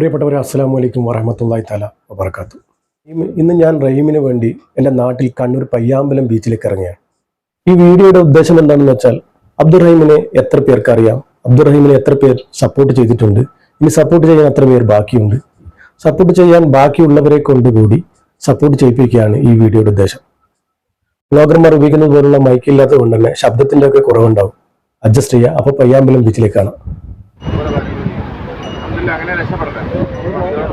പ്രിയപ്പെട്ടവരെ അസ്സാം വലൈക്കും വറഹമത്തല്ലായി തല വബർക്കാത്തു ഇന്ന് ഞാൻ റഹീമിന് വേണ്ടി എന്റെ നാട്ടിൽ കണ്ണൂർ പയ്യാമ്പലം ബീച്ചിലേക്ക് ഇറങ്ങിയാണ് ഈ വീഡിയോയുടെ ഉദ്ദേശം എന്താണെന്ന് വെച്ചാൽ അബ്ദുറഹീമിനെ എത്ര പേർക്ക് അറിയാം? അബ്ദുറഹീമിനെ എത്ര പേർ സപ്പോർട്ട് ചെയ്തിട്ടുണ്ട്? ഇനി സപ്പോർട്ട് ചെയ്യാൻ എത്ര പേർ ബാക്കിയുണ്ട്? സപ്പോർട്ട് ചെയ്യാൻ ബാക്കിയുള്ളവരെ കൊണ്ടുകൂടി സപ്പോർട്ട് ചെയ്യിപ്പിക്കുകയാണ് ഈ വീഡിയോയുടെ ഉദ്ദേശം. ബ്ലോഗർമാർ ഉപയോഗിക്കുന്നത് പോലുള്ള മൈക്കില്ലാത്തത് കൊണ്ട് തന്നെ ശബ്ദത്തിന്റെ ഒക്കെ കുറവുണ്ടാവും. അഡ്ജസ്റ്റ് ചെയ്യുക. അപ്പോൾ പയ്യാമ്പലം ബീച്ചിലേക്കാണ് അങ്ങനെ രക്ഷപ്പെടട്ടെ അതിനോട്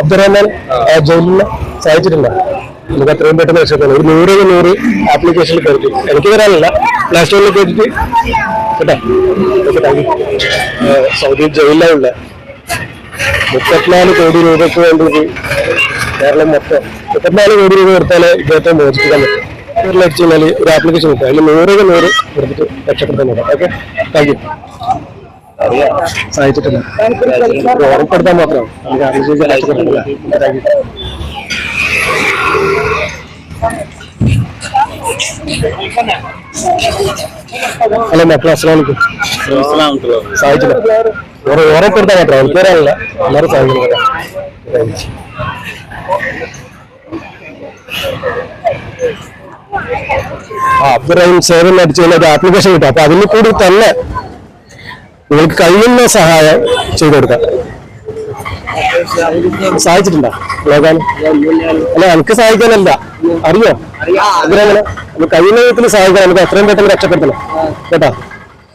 അബ്ദുറഹ്മാൻ ജയിലിൽ സഹായിച്ചിട്ടുണ്ട് നമുക്ക് അത്രയും പെട്ടെന്ന് രക്ഷപ്പെടും ഒരു നൂറ് നൂറ് ആപ്ലിക്കേഷനിൽ കയറ്റി. എനിക്ക് വരാനില്ല പ്ലേ സ്റ്റോറിൽ കയറ്റിട്ട് കേട്ടോ. ഓക്കെ താങ്ക് യു സൗദി ജയിലിലുള്ള മുപ്പത്തിനാല് കോടി രൂപയ്ക്ക് വേണ്ടി കേരളം മൊത്തം മുപ്പത്തിനാല് കോടി രൂപ കൊടുത്താലേ ഇദ്ദേഹത്തെ മോചിപ്പിക്കാൻ പറ്റും. കേരളം അടിച്ചു കഴിഞ്ഞാൽ ഒരു ആപ്ലിക്കേഷൻ കിട്ടും. അതിൽ നൂറുകൾ നൂറ് കൊടുത്തിട്ട് രക്ഷപ്പെടുത്താൻ നോക്കാം. ഓക്കെ താങ്ക് യു സഹായിച്ചിട്ടില്ല. ഉറപ്പെടുത്താൻ മാത്രം. ഹലോ മക്കളെ അസ്സാം സഹായിച്ചില്ല ഉറ- ഉറപ്പെടുത്താൻ മാത്രം. എനിക്ക് വരാനില്ല എല്ലാവരും സഹായിക്കുന്നു താങ്ക് യു അബ്ദുറഹീം സേവന അടിച്ചുള്ള ഒരു ആപ്ലിക്കേഷൻ കിട്ടും. അപ്പൊ അതിൽ കൂടി തന്നെ നിങ്ങൾക്ക് കഴിയുന്ന സഹായം ചെയ്തു കൊടുക്കാം. സഹായിച്ചിട്ടുണ്ടോ നോക്കാൻ അല്ല എനിക്ക് സഹായിക്കാനല്ല അറിയോ? കഴിയുന്ന വിധത്തിൽ സഹായിക്കാൻ നമുക്ക് എത്രയും പെട്ടെന്ന് രക്ഷപ്പെടുത്തണം. കേട്ടോ?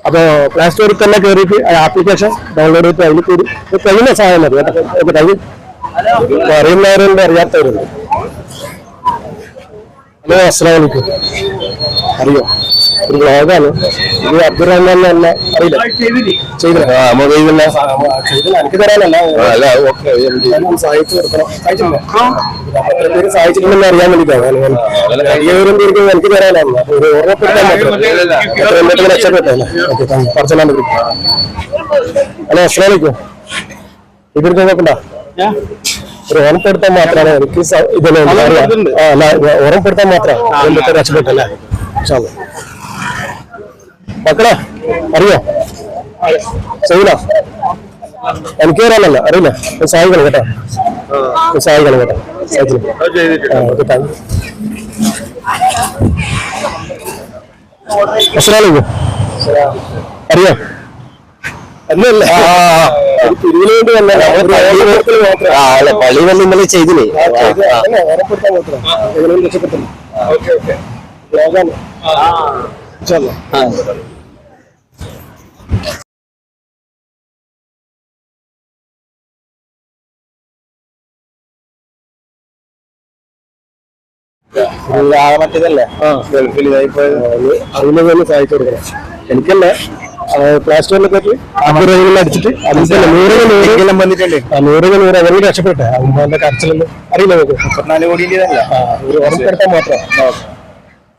അപ്പൊ പ്ലേ സ്റ്റോറിൽ തന്നെ കയറിയിട്ട് ആപ്ലിക്കേഷൻ ഡൗൺലോഡ് ചെയ്തിട്ട് അതിൽ കൂടി കഴിയുന്ന സഹായം മതി. കേട്ടോ? അറിയുന്നവരുണ്ട് അറിയാത്തവരുണ്ട്. ഹലോ അസ്സാം വലൈക്കും അറിയോ? ഒരു ബ്ലോഗാണ് ഇത് അബ്ദുറഹ്മാൻ തന്നെ അറിയില്ല. ചെയ്തില്ല? എനിക്ക് തരാനല്ല. സഹായിച്ചു കൊടുക്കണം. സഹായിച്ചിട്ടുണ്ടെന്ന് അറിയാൻ വേണ്ടിയിട്ടാണ്. എനിക്ക് തരാനാണ് ഒരു ഓർമ്മപ്പെടുത്താൻ പെട്ടെന്ന് രക്ഷപ്പെട്ടല്ലേ പറച്ചലാണ്ട് ഹലോ അസ്സാം വലൈക്കും ഇതിർക്ക് നോക്കണ്ട ഒരു ഓർമ്മപ്പെടുത്താൻ മാത്രമാണ് എനിക്ക് അല്ല ഓർമ്മപ്പെടുത്താൻ മാത്രം എന്തൊക്കെ രക്ഷപ്പെട്ടല്ലേ. മക്കളെ അറിയോ? ചെയ്യില്ല എനിക്ക് വരാനല്ല അറിയില്ല? സഹായിക്കണം കേട്ടോ. സഹായിക്കണം കേട്ടോ. Okay thank you. അറിയോ അല്ലല്ല തിരിവിന് വേണ്ടി വന്ന അല്ല പള്ളി വന്ന് ഇന്നലെ ചെയ്തില്ലേ അല്ലാ. മറ്റേതല്ലേ ആ. ഗൾഫിൽ ഇതായിപ്പോയത് അതിനെ തന്നെ സഹായിച്ചു കൊടുക്കണം. എനിക്കല്ല? പ്ലേ സ്റ്റോറിൽ കയറ്റി അബ്ദുറഹിമിൽ അടിച്ചിട്ട് അതിൽ നൂറുകൾ നൂറ്. വന്നിട്ടുണ്ട്. നൂറുകൾ നൂറ്. അവർക്ക് രക്ഷപ്പെട്ടെ. അതിന്റെ കരച്ചിലൊന്നും അറിയില്ല നമുക്ക് മുപ്പത്തിനാല് ആ, ഒരു ഉറപ്പെടുത്താൻ മാത്രം.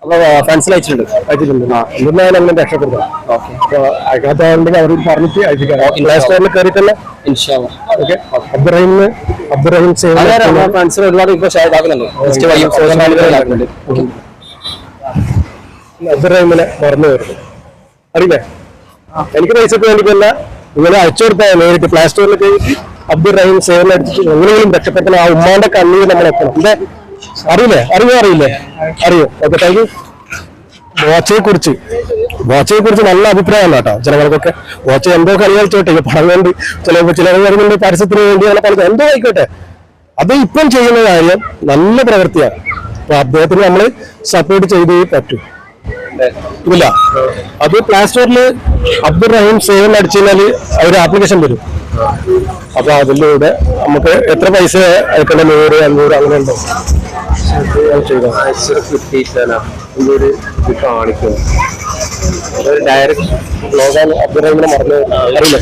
അപ്പൊ ഫ്രണ്ട്സിൽ അയച്ചിട്ടുണ്ട്. അയച്ചിട്ടുണ്ട്. എന്തിനായാലും അങ്ങനെ രക്ഷപ്പെടുത്തണം അപ്പൊ അയക്കാത്തുണ്ടെങ്കിൽ അവർ പറഞ്ഞിട്ട് അയച്ചിക്കാം പ്ലേ സ്റ്റോറിൽ കയറി തന്നെ. അബ്ദുറഹിമിന് അബ്ദുറഹിം ഫ്രണ്ട്സിന് ഒരുപാട് ഇപ്പൊ അബ്ദുറഹിമിനെ മറന്നു വരുന്നു അറിയില്ലേ? എനിക്ക് പൈസക്ക് വേണ്ടിയിട്ടല്ല. ഇങ്ങനെ അയച്ചു കൊടുത്താൽ നേരിട്ട് പ്ലേ സ്റ്റോറിൽ അബ്ദുൾ റഹീം സേവനം അടിച്ചിട്ട് എങ്ങനെയും രക്ഷപ്പെട്ടാൽ ആ ഉമ്മാന്റെ കണ്ണീര് നമ്മൾ എത്തണം. എന്താ? അറിയില്ലേ? അറിയോ? അറിയില്ലേ? അറിയോ? ഓക്കെ താങ്ക് യു വാച്ചയെ കുറിച്ച്. വാച്ചയെ കുറിച്ച് നല്ല അഭിപ്രായമാണ് കേട്ടോ ജനങ്ങൾക്കൊക്കെ. വാച്ച് എന്തോ കളി കളിച്ചോട്ടെ? ഈ പണം കൊണ്ട് ചിലപ്പോൾ ചിലർ വരുന്നുണ്ട് പരസ്യത്തിന് വേണ്ടി അങ്ങനെ പലതും. എന്തോ ആയിക്കോട്ടെ? അത് ഇപ്പം ചെയ്യുന്ന കാര്യം നല്ല പ്രവൃത്തിയാണ്. അപ്പൊ അദ്ദേഹത്തിന് നമ്മൾ സപ്പോർട്ട് ചെയ്തേ പറ്റൂ. ഇല്ല. അത് പ്ലേ സ്റ്റോറിൽ അബ്ദുൾ റഹീം സേവൻ അടിച്ചു കഴിഞ്ഞാൽ അവർ ആപ്ലിക്കേഷൻ വരും അപ്പൊ അതിലൂടെ നമുക്ക് എത്ര പൈസ അയക്കണ്ട നൂറ് അഞ്ഞൂറ് അങ്ങനെ ഉണ്ടോ? കാണിക്കും ഡയറക്റ്റ് ബ്ലോഗാണ് അബ്ദുറഹിമിനെ മറന്നു. അറിയില്ലേ?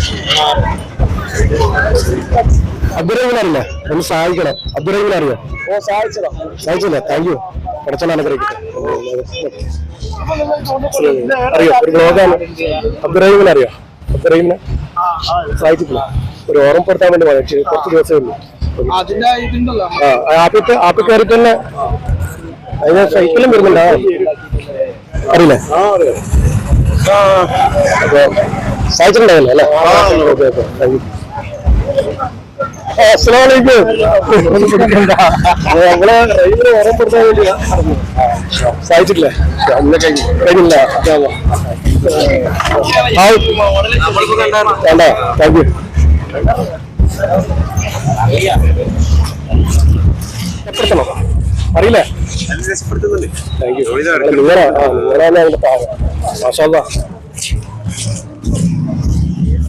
അബ്ദുറഹിമിനെ അറിയില്ല? ഒന്ന് സഹായിക്കണം. അബ്ദുറഹിമിനെ അറിയോ? സഹായിച്ചില്ല? താങ്ക് യു കുറച്ചാൽ അനുഗ്രഹിക്കട്ടെ അറിയോ? ഒരു ബ്ലോഗാണ്. അബ്ദുറഹിമിനെ അറിയോ? അബ്ദുറഹിമിനെ? സഹായിച്ചിട്ടില്ല. ഒരു ഓർമ്മപ്പെടുത്താൻ വേണ്ടി വായിച്ചു കുറച്ച് ദിവസമേ ഉള്ളൂ. അതിന്റെ ഇതുണ്ടല്ലോ. ആ ആപ്പിട്ട് ആപ്പ് കയറി തന്നെ അതിന് സൈക്കിളും വരുന്നുണ്ട്. അറിയില്ലേ? സഹായിച്ചിട്ടുണ്ടാവില്ല? അല്ലേ? Okay okay. താങ്ക് യു നമ്മളെ റെയിലിനെ ഓർമ്മപ്പെടുത്താൻ വേണ്ടി കഴിഞ്ഞു കഴിഞ്ഞില്ല. വേണ്ട? Thank you. എപ്പെടുത്തണോ അറിയില്ല? Thank you. നിങ്ങളാണ് പാവം മാഷാ